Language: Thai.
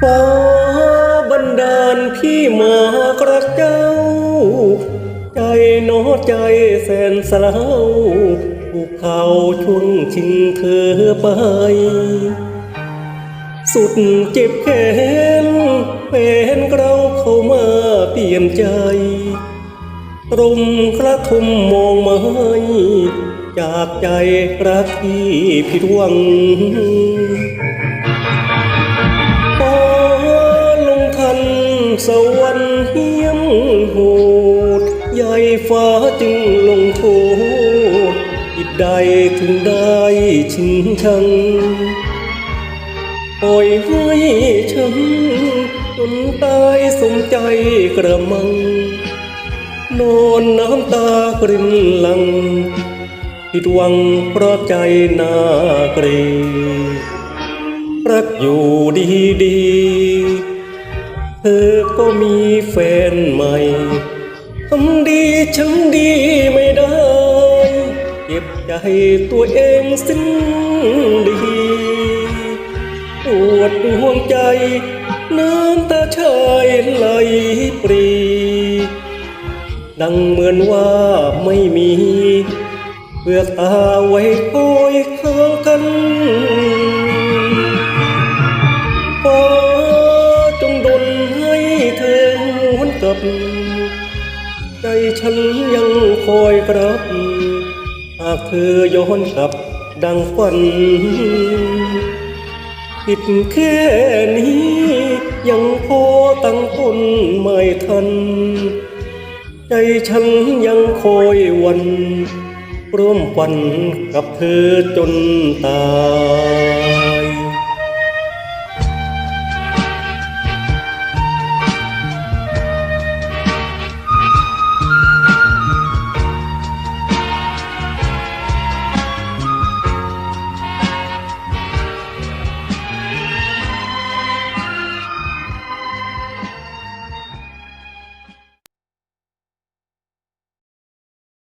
ฟ้าบันดาลพี่มากรักเจ้า ใจน้ใจแสนเศร้าถูเขาช่วงชิงเธอไป สุดเจ็บแค้นเป็นเราเข้ามาเปลี่ยนใจตรมกระทุมมองไม้จากใจรักที่ผิดหวัง วรรค์เฮี้ยมโหดใหญ่ฟ้าจึงลงโทษอิดใดถึงได้ชิงชังปล่อยให้ฉันจนตายสมใจกระมัง นอนน้ำตากรินหลังผิดหวังเพราะใจนาเกรงรักอยู่ดีดี เธอก็มีแฟนใหม่ทำดีฉันดีไม่ได้ เก็บใจตัวเองสิ้นดีปวดดวงใจ น้ำตาชายไหลปรี ดังเหมือนว่าไม่มีเปลือกตาไว้คอยข้างกัน ใจฉันยังคอยกรับหากเธอย้อนกลับดังฝันผิดแค่นี้ยังพอตั้งต้นไม่ทัน ใจฉันยังคอยวัน ร่วมวันกับเธอจนตาย